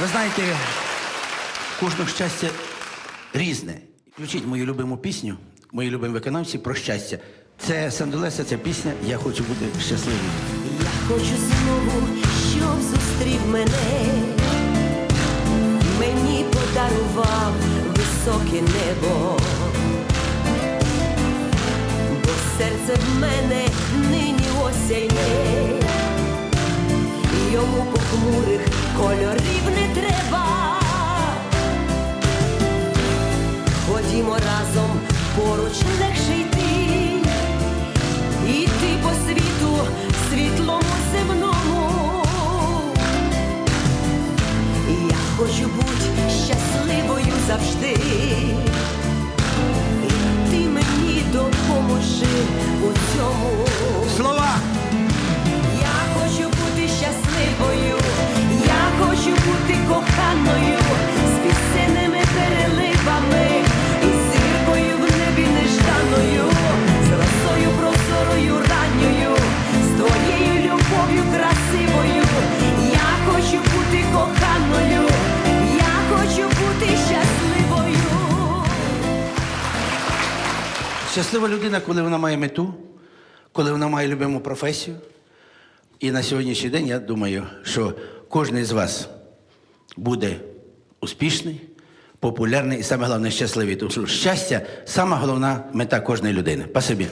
Ви знаєте, кожного щастя різне. Включіть мою любиму пісню, мої любимі виконавці про щастя. Це Сандулеса, ця пісня Я хочу бути щасливим. Я хочу знову, щоб зустрів мене, мені подарував високе небо, бо серце в мене нині осяйне, йому похмурих кольорів не треба. Ходімо разом, поруч легше йти. Іти по світу світлому земному. Я хочу бути щасливою завжди. Щаслива людина, коли вона має мету, коли вона має любиму професію. І на сьогоднішній день я думаю, що кожен з вас буде успішний, популярний і саме головне щасливий. Тому що щастя сама головна мета кожної людини. Спасибі.